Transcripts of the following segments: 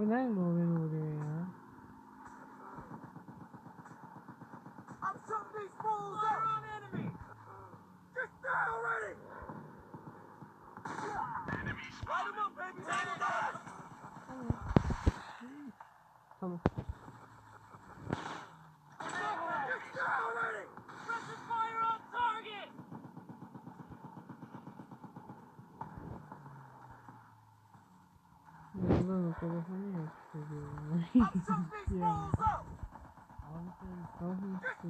Abi nerede o beni vuruyor ya? Tamam. Ulan o telefonu ya tutuyor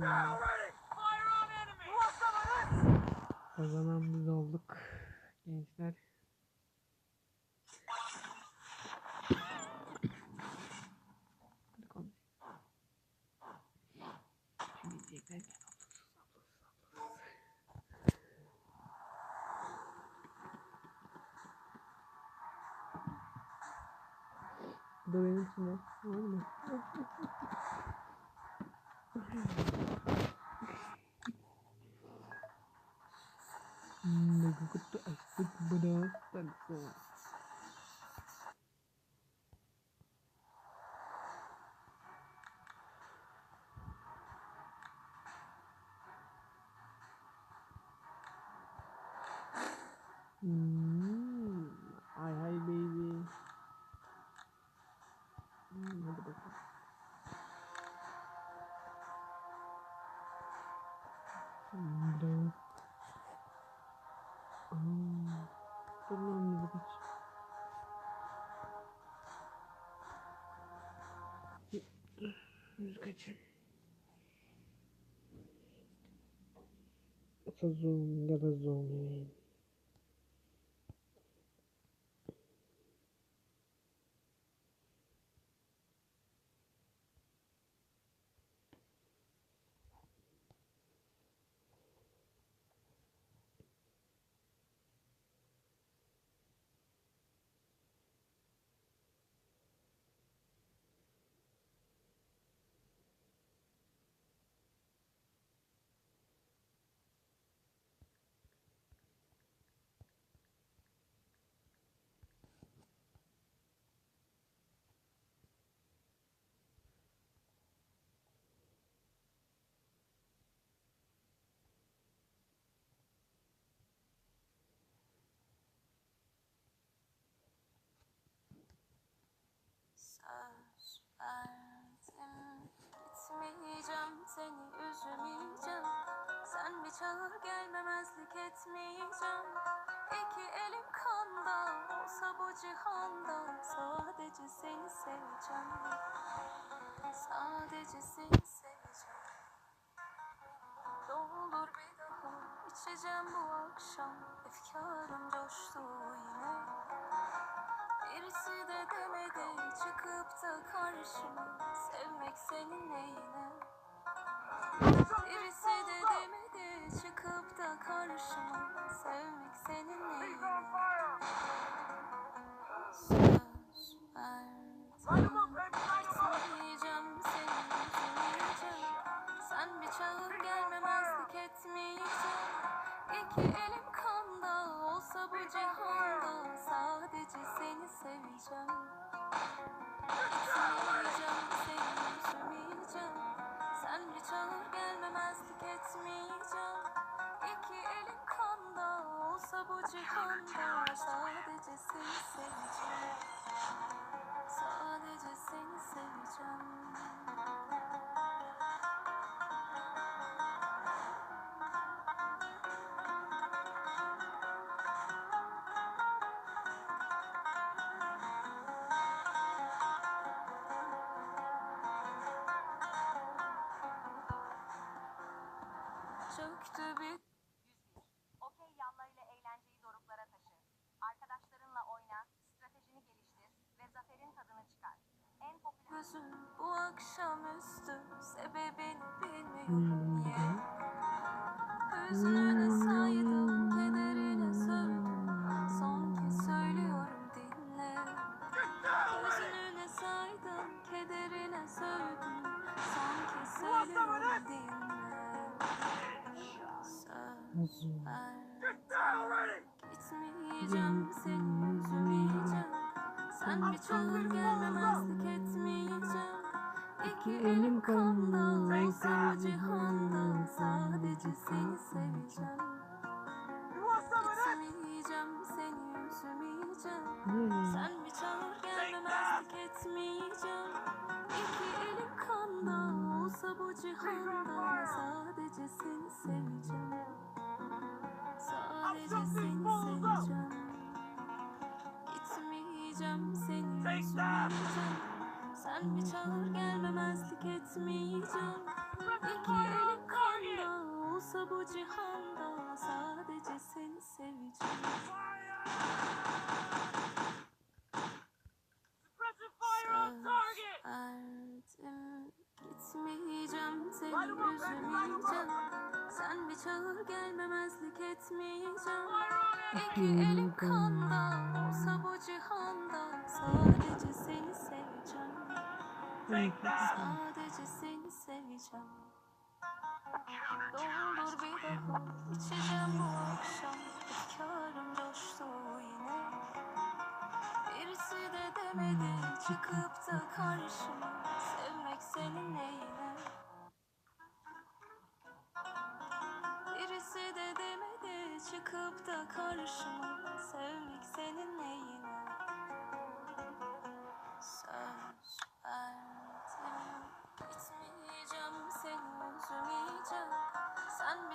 ya. O zaman biz olduk gençler. lagu içine. Tamam mı? Nagkukutu. Hmm. Разумный, разумный. Artık gitmeyeceğim seni üzmeyeceğim. Sen bir çağır gelmemezlik etmeyeceğim. İki elim kanda olsa bu cihanda Sadece seni seveceğim. Sadece seni seveceğim. Ne bir daha içeceğim bu akşam. Efkarım coştu yine. çıkıp da karşıma Sevmek senin neyine? Birisi de demedi çıkıp da karşıma Sevmek senin neyine? Söz verdim. Olsa bu cihanda Sadece seni seveceğim. Sadece seni seveceğim. Çöktü bir zaferin tadını çıkar. En popüler... gözüm bu akşamüstü Sebebini bilmiyorum niye Hüznüne saydım, kederine sövdüm. Son kez söylüyorum dinle. Hüznüne saydım, kederine sövdüm. Son kez söylüyorum dinle. Söz ver! Gitmeyeceğim seni Sen bir çağır gelmemezlik etmeyeceğim. İki elim kanda olsa bu cihanda Sadece seni seveceğim? Gitmeyeceğim seni üzmeyeceğim? Sen bir çağır gelmemezlik etmeyeceğim. İki elim kanda olsa bu cihanda Sadece seni seveceğim Sen bir çağır gelmemezlik etmeyeceğim. İki elim kanda olsa bu cihanda Sadece seni seveceğim. Verdim Gitmeyeceğim seni üzmeyeceğim Sen bir çağır gelmemezlik etmeyeceğim. İki elim kanda olsa bu cihanda Sadece seni seveceğim Sadece seni seveceğim. Doldur bir daha içeceğim bu akşam. Efkarım coştu yine. Birisi de demedi çıkıp da karşıma. Sevmek senin neyine? Birisi de demedi çıkıp da karşıma. Sevmek senin neyine 안 미치.